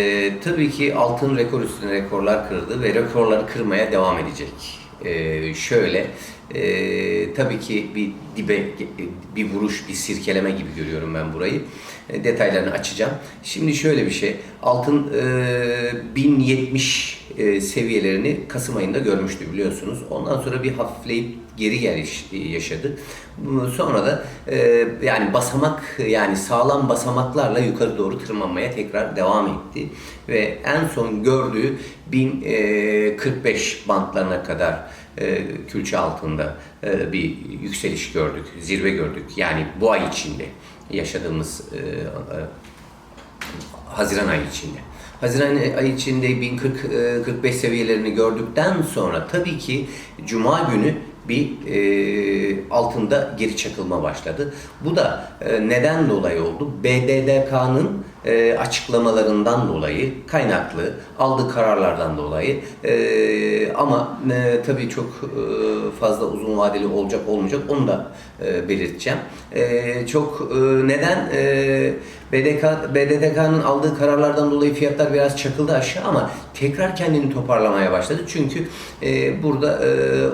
Ee, tabii ki altın rekor üstüne rekorlar kırdı ve rekorları kırmaya devam edecek. Ee, şöyle, e, tabii ki bir dibe, bir vuruş, bir sirkeleme gibi görüyorum ben burayı. E, detaylarını açacağım. Şimdi şöyle bir şey, altın e, 1070 e, seviyelerini Kasım ayında görmüştü biliyorsunuz. Ondan sonra bir hafifleyip geri geliş yaşadı. Bu- Sonra da e, yani basamak yani sağlam basamaklarla yukarı doğru tırmanmaya tekrar devam etti ve en son gördüğü 1045 bantlarına kadar e, külçe altında e, bir yükseliş gördük, zirve gördük. Yani bu ay içinde yaşadığımız e, e, Haziran ayı içinde. Haziran ayı içinde 1040-45 seviyelerini gördükten sonra tabii ki Cuma günü bir e, altında geri çakılma başladı. Bu da e, neden dolayı oldu? BDDK'nın e, açıklamalarından dolayı, kaynaklı, aldığı kararlardan dolayı e, ama e, tabii çok e, fazla uzun vadeli olacak olmayacak onu da e, belirteceğim. E, çok e, neden e, BDK, BDDK'nın aldığı kararlardan dolayı fiyatlar biraz çakıldı aşağı ama tekrar kendini toparlamaya başladı. Çünkü e, burada e,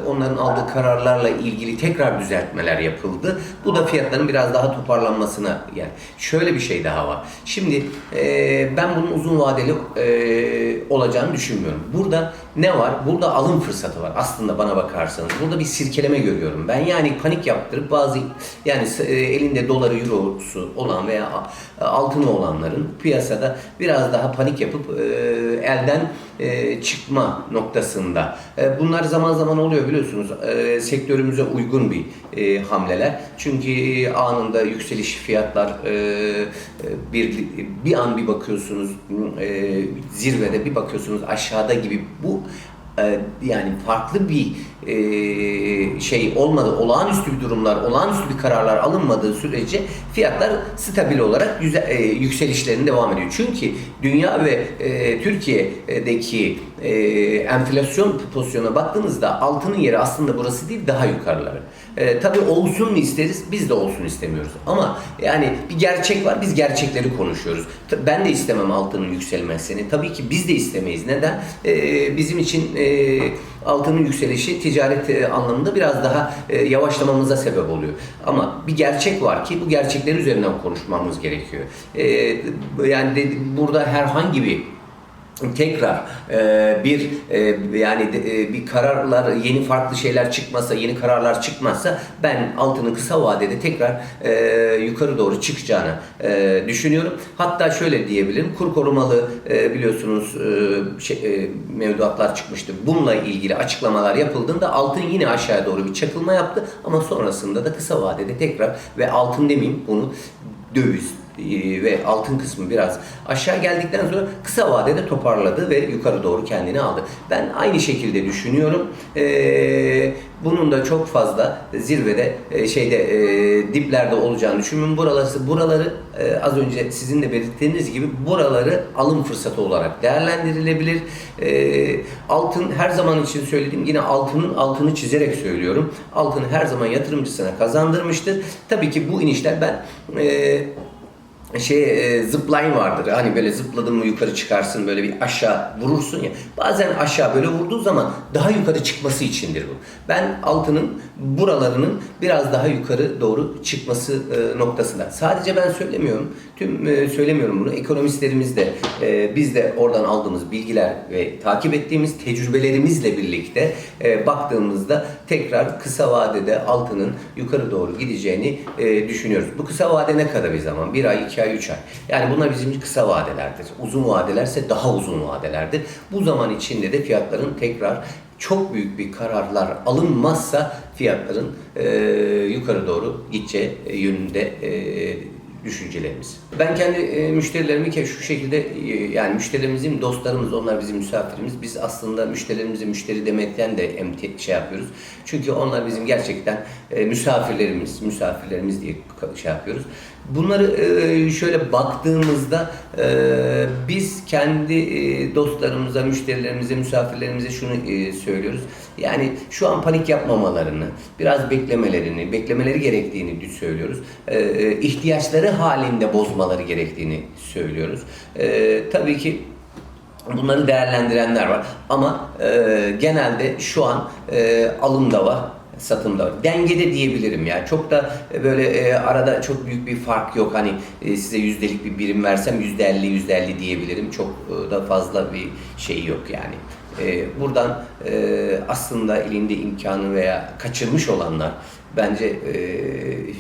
onların aldığı kararlarla ilgili tekrar düzeltmeler yapıldı. Bu da fiyatların biraz daha toparlanmasına yani şöyle bir şey daha var. Şimdi e, ben bunun uzun vadeli e, olacağını düşünmüyorum. Burada ne var? Burada alım fırsatı var. Aslında bana bakarsanız burada bir sirkeleme görüyorum. Ben yani panik yaptırıp bazı yani e, elinde doları eurosu olan veya a- altını olanların piyasada biraz daha panik yapıp e, elden e, çıkma noktasında. E, bunlar zaman zaman oluyor biliyorsunuz. E, sektörümüze uygun bir e, hamleler. Çünkü anında yükseliş fiyatlar e, e, bir bir an bir bakıyorsunuz e, zirvede bir bakıyorsunuz aşağıda gibi bu e, yani farklı bir e, şey olmadı, olağanüstü bir durumlar, olağanüstü bir kararlar alınmadığı sürece fiyatlar stabil olarak yüze- e, devam ediyor. Çünkü dünya ve Türkiye'deki enflasyon pozisyonuna baktığınızda altının yeri aslında burası değil daha yukarıları. E, tabii olsun mu isteriz? Biz de olsun istemiyoruz. Ama yani bir gerçek var. Biz gerçekleri konuşuyoruz. Ben de istemem altının yükselmesini. Tabii ki biz de istemeyiz. Neden? E, bizim için e, altının yükselişi ticaret e, anlamında biraz daha e, yavaşlamamıza sebep oluyor. Ama bir gerçek var ki bu gerçekler üzerinden konuşmamız gerekiyor. E, yani de- burada herhangi bir tekrar e, bir e, yani de- e, bir kararlar yeni farklı şeyler çıkmasa yeni kararlar çıkmazsa ben altının kısa vadede tekrar e, yukarı doğru çıkacağını e, düşünüyorum. Hatta şöyle diyebilirim kur korumalı e, biliyorsunuz e, şey, e, mevduatlar çıkmıştı. Bununla ilgili açıklamalar yapıldığında altın yine aşağıya doğru bir çakılma yaptı ama sonrasında da kısa vadede tekrar ve altın demeyeyim bunu döviz ve altın kısmı biraz aşağı geldikten sonra kısa vadede toparladı ve yukarı doğru kendini aldı. Ben aynı şekilde düşünüyorum. Ee, bunun da çok fazla zirvede e, şeyde e, diplerde olacağını düşünmüyorum. Buraları buraları e, az önce sizin de belirttiğiniz gibi buraları alım fırsatı olarak değerlendirilebilir. Ee, altın her zaman için söylediğim yine altının altını çizerek söylüyorum. Altın her zaman yatırımcısına kazandırmıştır. Tabii ki bu inişler ben e, şey e, zipline vardır. Hani böyle zıpladın mı yukarı çıkarsın böyle bir aşağı vurursun ya. Bazen aşağı böyle vurduğu zaman daha yukarı çıkması içindir bu. Ben altının buralarının biraz daha yukarı doğru çıkması e, noktasında. Sadece ben söylemiyorum. Tüm e, söylemiyorum bunu. Ekonomistlerimiz de e, biz de oradan aldığımız bilgiler ve takip ettiğimiz tecrübelerimizle birlikte e, baktığımızda tekrar kısa vadede altının yukarı doğru gideceğini e, düşünüyoruz. Bu kısa vade ne kadar bir zaman? Bir ay, iki ay, üç ay. Yani bunlar bizim kısa vadelerdir. Uzun vadelerse daha uzun vadelerdir. Bu zaman içinde de fiyatların tekrar çok büyük bir kararlar alınmazsa fiyatların e, yukarı doğru gideceği e, yönünde e, düşüncelerimiz. Ben kendi e, müşterilerimi şu şekilde e, yani müşterilerimizin dostlarımız onlar bizim misafirimiz. Biz aslında müşterilerimize müşteri demekten de emti şey yapıyoruz. Çünkü onlar bizim gerçekten e, misafirlerimiz, misafirlerimiz diye şey yapıyoruz. Bunları e, şöyle baktığımızda e, biz kendi e, dostlarımıza, müşterilerimize, misafirlerimize şunu söylüyoruz. Yani şu an panik yapmamalarını, biraz beklemelerini, beklemeleri gerektiğini söylüyoruz. İhtiyaçları halinde bozmaları gerektiğini söylüyoruz. Tabii ki Bunları değerlendirenler var. Ama genelde şu an e, alımda var, satımda. Dengede diyebilirim ya. Çok da e, böyle e, arada çok büyük bir fark yok. Hani e, size yüzdelik bir birim versem yüzde elli, yüzde elli diyebilirim. Çok e, da fazla bir şey yok yani. E, buradan e, aslında elinde imkanı veya kaçırmış olanlar bence e,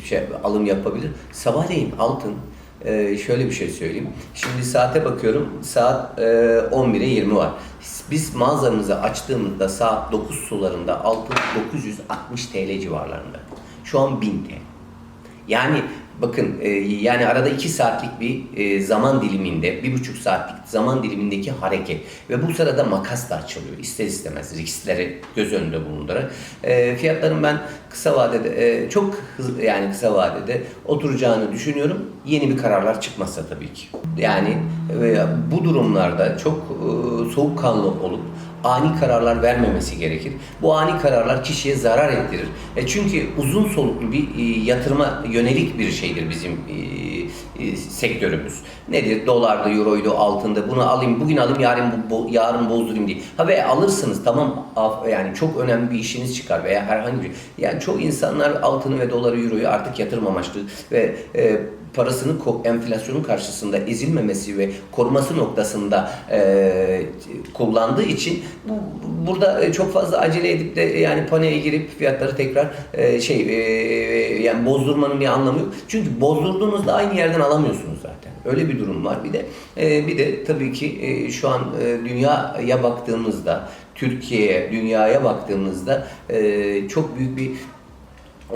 şey, alım yapabilir. Sabahleyin altın ee, şöyle bir şey söyleyeyim. Şimdi saate bakıyorum. Saat e, 11'e 20 var. Biz mağazamızı açtığımızda saat 9 sularında altın 960 TL civarlarında. Şu an 1000 TL. Yani bakın e, yani arada 2 saatlik bir e, zaman diliminde, 1,5 saatlik zaman dilimindeki hareket ve bu sırada makas da açılıyor ister istemez riskleri göz önünde bulundurarak. E, fiyatların ben kısa vadede e, çok hızlı yani kısa vadede oturacağını düşünüyorum. Yeni bir kararlar çıkmazsa tabii ki. Yani e, bu durumlarda çok e, soğukkanlı olup ani kararlar vermemesi gerekir. Bu ani kararlar kişiye zarar ettirir. E çünkü uzun soluklu bir e, yatırıma yönelik bir şeydir bizim e, e, sektörümüz. Nedir? Dolardı, euroydu, altında. Bunu alayım, bugün alayım, yarın bu- yarın bozdurayım diye. Ha ve alırsınız tamam yani çok önemli bir işiniz çıkar veya herhangi bir yani çok insanlar altını ve doları, euroyu artık yatırım amaçlı ve e, parasını ko- enflasyonun karşısında ezilmemesi ve koruması noktasında e, kullandığı için bu burada e, çok fazla acele edip de yani paniğe girip fiyatları tekrar e, şey e, yani bozdurmanın bir anlamı yok. Çünkü bozdurduğunuzda aynı yerden alamıyorsunuz zaten. Öyle bir durum var. Bir de e, bir de tabii ki e, şu an e, dünyaya baktığımızda Türkiye'ye, dünyaya baktığımızda e, çok büyük bir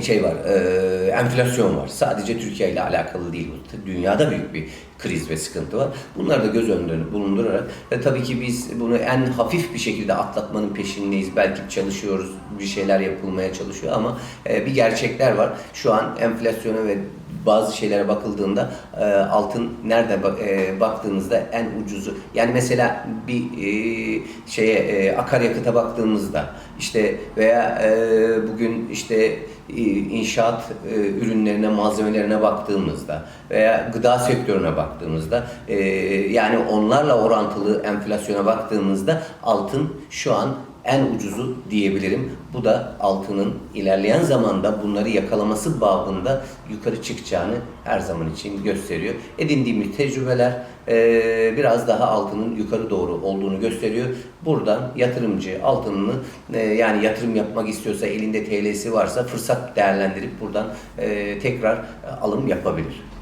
şey var, e, enflasyon var. Sadece Türkiye ile alakalı değil. Dünyada büyük bir kriz ve sıkıntı var. Bunları da göz önünde bulundurarak ve tabii ki biz bunu en hafif bir şekilde atlatmanın peşindeyiz. Belki çalışıyoruz, bir şeyler yapılmaya çalışıyor ama e, bir gerçekler var. Şu an enflasyona ve bazı şeylere bakıldığında e, altın nerede e, baktığınızda en ucuzu. Yani mesela bir e, şeye e, akaryakıta baktığımızda işte veya e, bugün işte e, inşaat e, ürünlerine, malzemelerine baktığımızda veya gıda sektörüne baktığımızda e, yani onlarla orantılı enflasyona baktığımızda altın şu an en ucuzu diyebilirim. Bu da altının ilerleyen zamanda bunları yakalaması babında yukarı çıkacağını her zaman için gösteriyor. Edindiğimiz tecrübeler eee, biraz daha altının yukarı doğru olduğunu gösteriyor. Buradan yatırımcı altınını eee, yani yatırım yapmak istiyorsa elinde TL'si varsa fırsat değerlendirip buradan eee, tekrar e, alım yapabilir.